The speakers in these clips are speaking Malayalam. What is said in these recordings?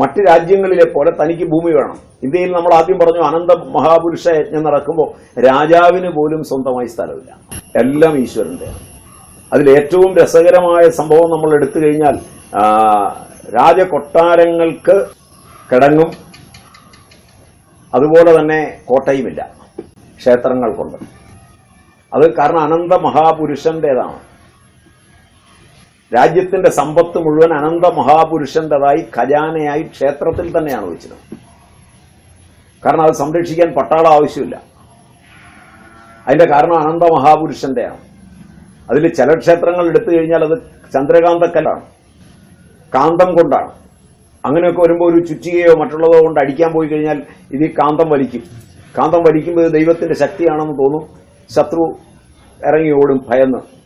മറ്റ് രാജ്യങ്ങളിലെ പോലെ തനിക്ക് ഭൂമി വേണം. ഇന്ത്യയിൽ നമ്മൾ ആദ്യം പറഞ്ഞു അനന്ത മഹാപുരുഷ യജ്ഞം നടക്കുമ്പോൾ രാജാവിന് പോലും സ്വന്തമായി സ്ഥലമില്ല. എല്ലാം ഈശ്വരന്റെയാണ് അതിൽ ഏറ്റവും രസകരമായ സംഭവം നമ്മൾ എടുത്തു കഴിഞ്ഞാൽ രാജകൊട്ടാരങ്ങൾക്ക് കിടങ്ങും. അതുപോലെ തന്നെ കോട്ടയുമില്ല. ക്ഷേത്രങ്ങൾക്കുണ്ട്. അത് കാരണം അനന്ത മഹാപുരുഷന്റേതാണ്. രാജ്യത്തിന്റെ സമ്പത്ത് മുഴുവൻ അനന്ത മഹാപുരുഷന്റേതായി ഖജാനയായി ക്ഷേത്രത്തിൽ തന്നെയാണ് വെച്ചത്. കാരണം അത് സംരക്ഷിക്കാൻ പട്ടാളം ആവശ്യമില്ല. അതിന്റെ കാരണം അനന്ത മഹാപുരുഷന്റെയാണ്. അതിൽ ചില ക്ഷേത്രങ്ങൾ എടുത്തു കഴിഞ്ഞാൽ അത് ചന്ദ്രകാന്തക്കല്ലാണ്. കാന്തം കൊണ്ടാണ്. അങ്ങനെയൊക്കെ വരുമ്പോൾ ഒരു ചുറ്റികയോ മറ്റുള്ളതോ കൊണ്ട് അടിക്കാൻ പോയി കഴിഞ്ഞാൽ ഇത് കാന്തം വലിക്കും. കാന്തം വലിക്കുമ്പോൾ ദൈവത്തിന്റെ ശക്തിയാണെന്ന് തോന്നും. ശത്രു ഇറങ്ങി ഓടും ഭയന്ന്.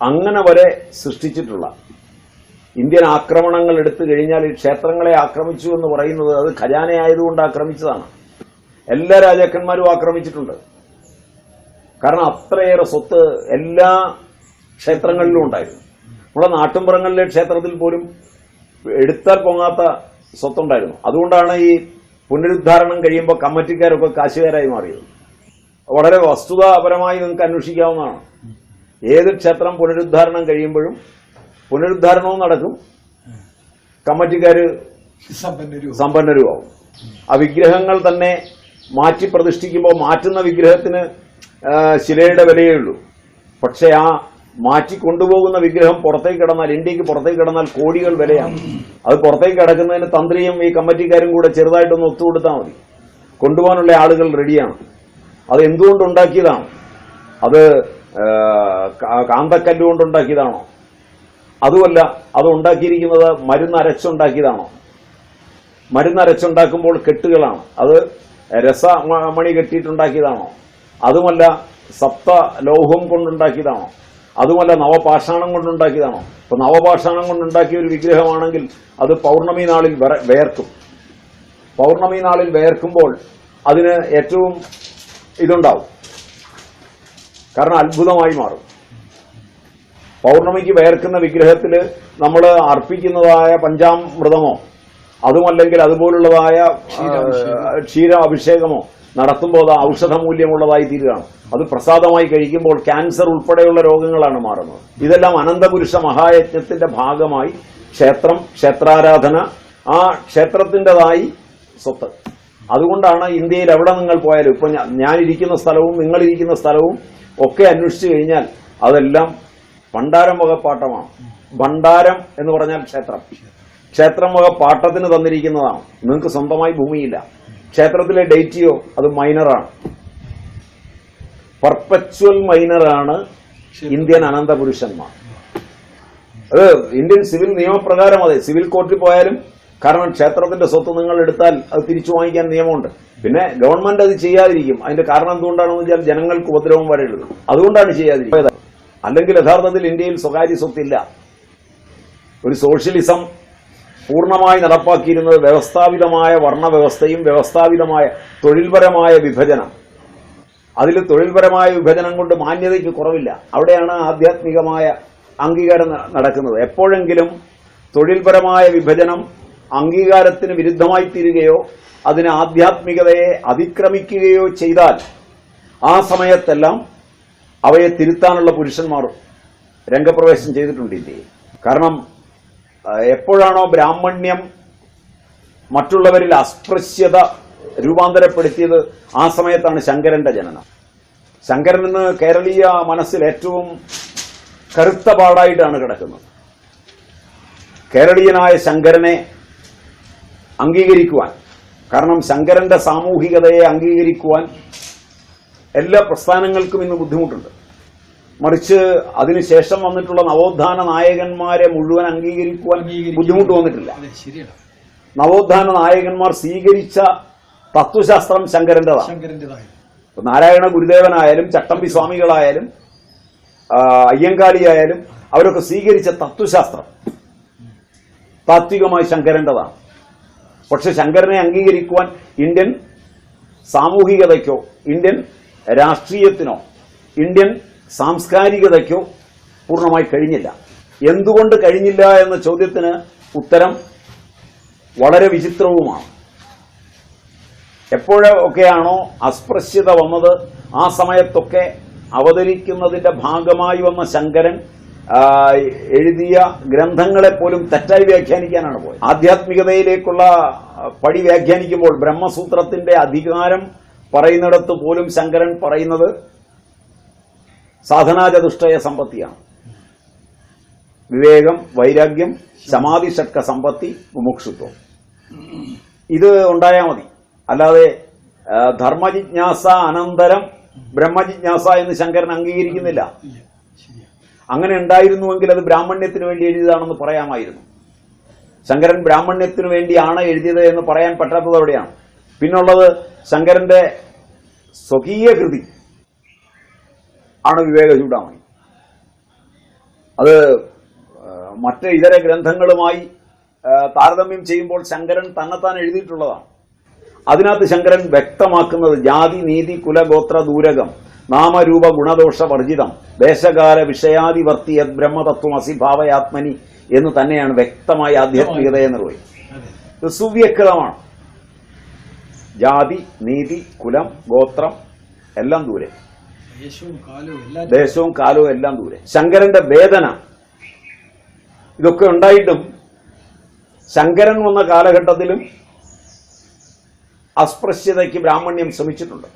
അങ്ങനെ വരെ സൃഷ്ടിച്ചിട്ടുള്ള ഇന്ത്യൻ ആക്രമണങ്ങൾ എടുത്തു കഴിഞ്ഞാൽ ഈ ക്ഷേത്രങ്ങളെ ആക്രമിച്ചു എന്ന് പറയുന്നത് അത് ഖജാനയായതുകൊണ്ട് ആക്രമിച്ചതാണ്. എല്ലാ രാജാക്കന്മാരും ആക്രമിച്ചിട്ടുണ്ട്. കാരണം അത്രയേറെ സ്വത്ത് എല്ലാ ക്ഷേത്രങ്ങളിലും ഉണ്ടായിരുന്നു. നമ്മുടെ നാട്ടുമ്പുറങ്ങളിലെ ക്ഷേത്രത്തിൽ പോലും എടുത്താൽ പൊങ്ങാത്ത സ്വത്തുണ്ടായിരുന്നു. അതുകൊണ്ടാണ് ഈ പുനരുദ്ധാരണം കഴിയുമ്പോൾ കമ്മിറ്റിക്കാരൊക്കെ കാശുകാരായി മാറിയത്. വളരെ വസ്തുതാപരമായി നിങ്ങൾക്ക് അന്വേഷിക്കാവുന്നതാണ്. ഏത് ക്ഷേത്രം പുനരുദ്ധാരണം കഴിയുമ്പോഴും പുനരുദ്ധാരണവും നടക്കും. കമ്മിറ്റിക്കാര് സമ്പന്നരും സമ്പന്നരുമാവും ആ വിഗ്രഹങ്ങൾ തന്നെ മാറ്റി പ്രതിഷ്ഠിക്കുമ്പോൾ മാറ്റുന്ന വിഗ്രഹത്തിന് ശിലയുടെ വിലയേ ഉള്ളൂ. പക്ഷെ ആ മാറ്റി കൊണ്ടുപോകുന്ന വിഗ്രഹം പുറത്തേക്ക് കിടന്നാൽ ഇന്ത്യയ്ക്ക് പുറത്തേക്ക് കിടന്നാൽ കോടികൾ വിലയാണ്. അത് പുറത്തേക്ക് കിടക്കുന്നതിന് തന്ത്രിയും ഈ കമ്മിറ്റിക്കാരും കൂടെ ചെറുതായിട്ടൊന്ന് ഒത്തുകൊടുത്താൽ മതി. കൊണ്ടുപോകാനുള്ള ആളുകൾ റെഡിയാണ് അത് എന്തുകൊണ്ട് ഉണ്ടാക്കിയതാണ്? അത് കാന്തക്കല്ല് കൊണ്ടുണ്ടാക്കിയതാണോ? അതുമല്ല അത് ഉണ്ടാക്കിയിരിക്കുന്നത് മരുന്നരച്ചുണ്ടാക്കിയതാണോ? മരുന്നരച്ചുണ്ടാക്കുമ്പോൾ കെട്ടുകളാണ്. അത് രസമണി കെട്ടിയിട്ടുണ്ടാക്കിയതാണോ? അതുമല്ല സപ്ത ലോഹം കൊണ്ടുണ്ടാക്കിയതാണോ? അതുമല്ല നവപാഷാണം കൊണ്ടുണ്ടാക്കിയതാണോ? ഇപ്പൊ നവപാഷാണം കൊണ്ടുണ്ടാക്കിയ ഒരു വിഗ്രഹമാണെങ്കിൽ അത് പൗർണമി നാളിൽ വേർക്കും. പൗർണമി നാളിൽ വേർക്കുമ്പോൾ അതിന് ഏറ്റവും ഇതുണ്ടാവും. കാരണം അത്ഭുതമായി മാറും. പൗർണമിക്ക് വേർക്കുന്ന വിഗ്രഹത്തിൽ നമ്മൾ അർപ്പിക്കുന്നതായ പഞ്ചാമൃതമോ അതുമല്ലെങ്കിൽ അതുപോലുള്ളതായ ക്ഷീര അഭിഷേകമോ നടത്തുമ്പോൾ അത് ഔഷധ മൂല്യമുള്ളതായി തീരുകയാണ്. അത് പ്രസാദമായി കഴിക്കുമ്പോൾ ക്യാൻസർ ഉൾപ്പെടെയുള്ള രോഗങ്ങളാണ് മാറുന്നത്. ഇതെല്ലാം അനന്തപുരുഷ മഹായജ്ഞത്തിന്റെ ഭാഗമായി ക്ഷേത്രം ക്ഷേത്രാരാധന ആ ക്ഷേത്രത്തിന്റെതായി സ്വത്ത്. അതുകൊണ്ടാണ് ഇന്ത്യയിൽ എവിടെ നിങ്ങൾ പോയാലും ഇപ്പൊ ഞാനിരിക്കുന്ന സ്ഥലവും നിങ്ങളിരിക്കുന്ന സ്ഥലവും ഒക്കെ അന്വേഷിച്ചു കഴിഞ്ഞാൽ അതെല്ലാം ഭണ്ഡാരം വക പാട്ടമാണ്. ഭണ്ഡാരം എന്ന് പറഞ്ഞാൽ ക്ഷേത്രം. ക്ഷേത്രം വക പാട്ടത്തിന് തന്നിരിക്കുന്നതാണ്. നിങ്ങൾക്ക് സ്വന്തമായി ഭൂമിയില്ല. ക്ഷേത്രത്തിലെ ഡേറ്റിയോ അത് മൈനറാണ്. Perpetual മൈനറാണ് Indian അനന്തപുരുഷന്മാർ. അത് ഇന്ത്യൻ സിവിൽ നിയമപ്രകാരം അതെ. സിവിൽ കോർട്ടിൽ പോയാലും കാരണം ക്ഷേത്രത്തിന്റെ സ്വത്ത് നിങ്ങൾ എടുത്താൽ അത് തിരിച്ചു വാങ്ങിക്കാൻ നിയമമുണ്ട്. പിന്നെ ഗവൺമെന്റ് അത് ചെയ്യാതിരിക്കും. അതിന്റെ കാരണം എന്തുകൊണ്ടാണെന്ന് വെച്ചാൽ ജനങ്ങൾക്ക് ഉപദ്രവം വരരുത് അതുകൊണ്ടാണ് ചെയ്യാതിരിക്കുന്നത്. അല്ലെങ്കിൽ യഥാർത്ഥത്തിൽ ഇന്ത്യയിൽ സ്വകാര്യ സ്വത്തില്ല. ഒരു സോഷ്യലിസം പൂർണമായി നടപ്പാക്കിയിരുന്നത് വ്യവസ്ഥാപിതമായ വർണവ്യവസ്ഥയും വ്യവസ്ഥാപിതമായ തൊഴിൽപരമായ വിഭജനം. അതിൽ തൊഴിൽപരമായ വിഭജനം കൊണ്ട് മാന്യതയ്ക്ക് കുറവില്ല. അവിടെയാണ് ആധ്യാത്മികമായ അംഗീകാരം നടക്കുന്നത്. എപ്പോഴെങ്കിലും തൊഴിൽപരമായ വിഭജനം അംഗീകാരത്തിന് വിരുദ്ധമായി തീരുകയോ അതിന് ആധ്യാത്മികതയെ അതിക്രമിക്കുകയോ ചെയ്താൽ ആ സമയത്തെല്ലാം അവയെ തിരുത്താനുള്ള പുരുഷന്മാർ രംഗപ്രവേശം ചെയ്തിട്ടുണ്ട് കാരണം എപ്പോഴാണോ ബ്രാഹ്മണ്യം മറ്റുള്ളവരിൽ അസ്പൃശ്യത രൂപാന്തരപ്പെടുത്തിയത് ആ സമയത്താണ് ശങ്കരന്റെ ജനനം. ശങ്കരൻ എന്ന് കേരളീയ മനസ്സിൽ ഏറ്റവും കറുത്ത പാടായിട്ടാണ് കിടക്കുന്നത്. കേരളീയനായ ശങ്കരനെ അംഗീകരിക്കുവാൻ. കാരണം ശങ്കരന്റെ സാമൂഹികതയെ അംഗീകരിക്കുവാൻ എല്ലാ പ്രസ്ഥാനങ്ങൾക്കും ഇന്ന് ബുദ്ധിമുട്ടുണ്ട്. മറിച്ച് അതിനുശേഷം വന്നിട്ടുള്ള നവോത്ഥാന നായകന്മാരെ മുഴുവൻ അംഗീകരിക്കുവാൻ ബുദ്ധിമുട്ട് വന്നിട്ടില്ല. നവോത്ഥാന നായകന്മാർ സ്വീകരിച്ച തത്വശാസ്ത്രം ഇപ്പൊ നാരായണ ഗുരുദേവനായാലും ചട്ടമ്പി സ്വാമികളായാലും അയ്യങ്കാളിയായാലും അവരൊക്കെ സ്വീകരിച്ച തത്വശാസ്ത്രം താത്വികമായി ശങ്കരന്റേതാണ്. പക്ഷെ ശങ്കരനെ അംഗീകരിക്കുവാൻ ഇന്ത്യൻ സാമൂഹികതയ്ക്കോ ഇന്ത്യൻ രാഷ്ട്രീയത്തിനോ ഇന്ത്യൻ സാംസ്കാരികതയ്ക്കോ പൂർണമായി കഴിഞ്ഞില്ല. എന്തുകൊണ്ട് കഴിഞ്ഞില്ല എന്ന ചോദ്യത്തിന് ഉത്തരം വളരെ വിചിത്രവുമാണ്. എപ്പോഴൊക്കെയാണോ അസ്പൃശ്യത വന്നത് ആ സമയത്തൊക്കെ അവതരിക്കുന്നതിന്റെ ഭാഗമായി വന്ന ശങ്കരൻ എഴുതിയ ഗ്രന്ഥങ്ങളെ പോലും തെറ്റായി വ്യാഖ്യാനിക്കാനാണ് പോയത്. ആധ്യാത്മികതയിലേക്കുള്ള പടി വ്യാഖ്യാനിക്കുമ്പോൾ ബ്രഹ്മസൂത്രത്തിന്റെ അധികാരം പറയുന്നിടത്ത് പോലും ശങ്കരൻ പറയുന്നത് സാധനാചതുഷ്ടയ സമ്പത്തിയാണ്. വിവേകം വൈരാഗ്യം സമാധി ഷട്ക സമ്പത്തി മുമുക്ഷുത്വം. ഇത് ഉണ്ടായാൽ മതി. അല്ലാതെ ധർമ്മജിജ്ഞാസ അനന്തരം ബ്രഹ്മജിജ്ഞാസ എന്ന് ശങ്കരൻ അംഗീകരിക്കുന്നില്ല. അങ്ങനെ ഉണ്ടായിരുന്നുവെങ്കിൽ അത് ബ്രാഹ്മണ്യത്തിന് വേണ്ടി എഴുതിയതാണെന്ന് പറയാമായിരുന്നു. ശങ്കരൻ ബ്രാഹ്മണ്യത്തിന് വേണ്ടിയാണ് എഴുതിയത് എന്ന് പറയാൻ പറ്റാത്തത് എവിടെയാണ് പിന്നുള്ളത് ശങ്കരന്റെ സ്വകീയ കൃതി ആണ് വിവേക ചൂടാമണി. അത് മറ്റ് ഇതര ഗ്രന്ഥങ്ങളുമായി താരതമ്യം ചെയ്യുമ്പോൾ ശങ്കരൻ തന്നെത്താൻ എഴുതിയിട്ടുള്ളതാണ്. അതിനകത്ത് ശങ്കരൻ വ്യക്തമാക്കുന്നത് ജാതി നീതി കുലഗോത്ര ദൂരകം നാമരൂപ ഗുണദോഷ വർജിതം. ദേശകാല വിഷയാധിവർത്തി യത് ബ്രഹ്മതത്വം അസിഭാവയാത്മനി എന്ന് തന്നെയാണ് വ്യക്തമായ ആധ്യാത്മികതയെ നിർവഹിക്കുന്നത് ഇത് സുവ്യക്തമാണ്. ജാതി നീതി കുലം ഗോത്രം എല്ലാം ദൂരെ. ദേശവും കാലവും എല്ലാം ദൂരെ. ശങ്കരന്റെ വേദന. ഇതൊക്കെ ഉണ്ടായിട്ടും ശങ്കരൻ വന്ന കാലഘട്ടത്തിലും അസ്പൃശ്യതയ്ക്ക് ബ്രാഹ്മണ്യം ശ്രമിച്ചിട്ടുണ്ട്.